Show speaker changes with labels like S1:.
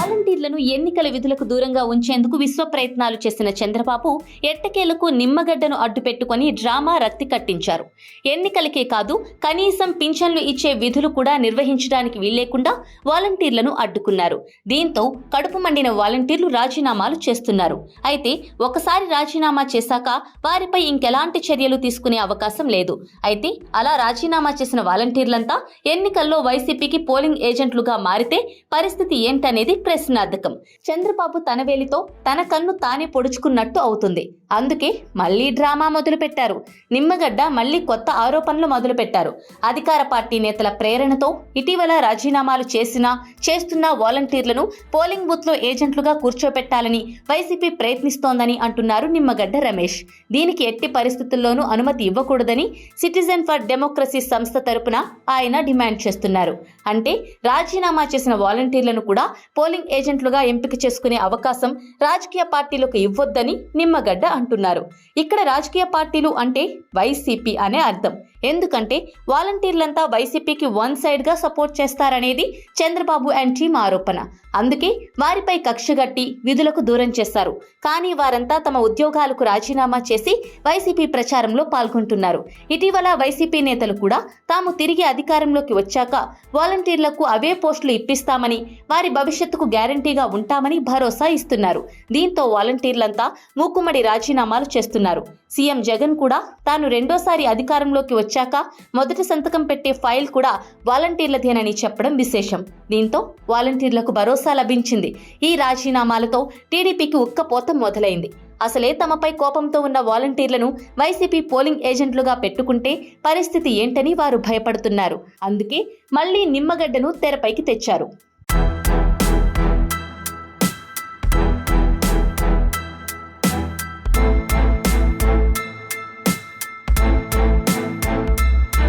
S1: all వాలంటీర్లను ఎన్నికల విధులకు దూరంగా ఉంచేందుకు విశ్వ ప్రయత్నాలు చేసిన చంద్రబాబు ఎట్టకేలకు నిమ్మగడ్డను అడ్డుపెట్టుకుని డ్రామా రక్తి కట్టించారు. ఎన్నికలకే కాదు కనీసం పింఛన్లు ఇచ్చే విధులు కూడా నిర్వహించడానికి వీల్లేకుండా వాలంటీర్లను అడ్డుకున్నారు. దీంతో కడుపు మండిన వాలంటీర్లు రాజీనామాలు చేస్తున్నారు. అయితే ఒకసారి రాజీనామా చేశాక వారిపై ఇంకెలాంటి చర్యలు తీసుకునే అవకాశం లేదు. అయితే అలా రాజీనామా చేసిన వాలంటీర్లంతా ఎన్నికల్లో వైసీపీకి పోలింగ్ ఏజెంట్లుగా మారితే పరిస్థితి ఏంటనేది ప్రశ్న. ప్రశ్నార్థకం చంద్రబాబు తన వేలితో తన కన్ను తానే పొడుచుకున్నట్టు అవుతుంది. అందుకే మళ్ళీ డ్రామా మొదలుపెట్టారు. నిమ్మగడ్డ మళ్ళీ కొత్త ఆరోపణలు మొదలుపెట్టారు. అధికార పార్టీ నేతల ప్రేరణతో ఇటీవల రాజీనామాలు చేసినా చేస్తున్న వాలంటీర్లను పోలింగ్ బూత్లో ఏజెంట్లుగా కూర్చోపెట్టాలని వైసీపీ ప్రయత్నిస్తోందని అంటున్నారు నిమ్మగడ్డ రమేష్. దీనికి ఎట్టి పరిస్థితుల్లోనూ అనుమతి ఇవ్వకూడదని సిటిజన్ ఫర్ డెమోక్రసీ సంస్థ తరపున ఆయన డిమాండ్ చేస్తున్నారు. అంటే రాజీనామా చేసిన వాలంటీర్లను కూడా పోలింగ్ ఏజెంట్ ఏజెంట్లుగా ఎంపిక చేసుకునే అవకాశం రాజకీయ పార్టీలకు ఇవ్వొద్దని నిమ్మగడ్డ అంటున్నారు. ఇక్కడ రాజకీయ పార్టీలు అంటే వైసీపీ అనే అర్థం. ఎందుకంటే వాలంటీర్లంతా వైసీపీకి వన్ సైడ్గా సపోర్ట్ చేస్తారనేది చంద్రబాబు అండ్ టీం ఆరోపణ. అందుకే వారిపై కక్షగట్టి విధులకు దూరం చేశారు కానీ వారంతా తమ ఉద్యోగాలకు రాజీనామా చేసి వైసీపీ ప్రచారంలో పాల్గొంటున్నారు. ఇటీవల వైసీపీ నేతలు కూడా తాము తిరిగి అధికారంలోకి వచ్చాక వాలంటీర్లకు అవే పోస్టులు ఇప్పిస్తామని వారి భవిష్యత్తుకు గ్యారంటీగా ఉంటామని భరోసా ఇస్తున్నారు. దీంతో వాలంటీర్లంతా మూకుమ్మడి రాజీనామాలు చేస్తున్నారు. సీఎం జగన్ కూడా తాను రెండోసారి అధికారంలోకి వచ్చాక మొదటి సంతకం పెట్టే ఫైల్ కూడా వాలంటీర్లదేనని చెప్పడం విశేషం. దీంతో వాలంటీర్లకు భరోసా లభించింది. ఈ రాజీనామాలతో టీడీపీకి ఉక్కపోత మొదలైంది. అసలే తమపై కోపంతో ఉన్న వాలంటీర్లను వైసీపీ పోలింగ్ ఏజెంట్లుగా పెట్టుకుంటే పరిస్థితి ఏంటని వారు భయపడుతున్నారు. అందుకే మళ్ళీ నిమ్మగడ్డను తెరపైకి తెచ్చారు.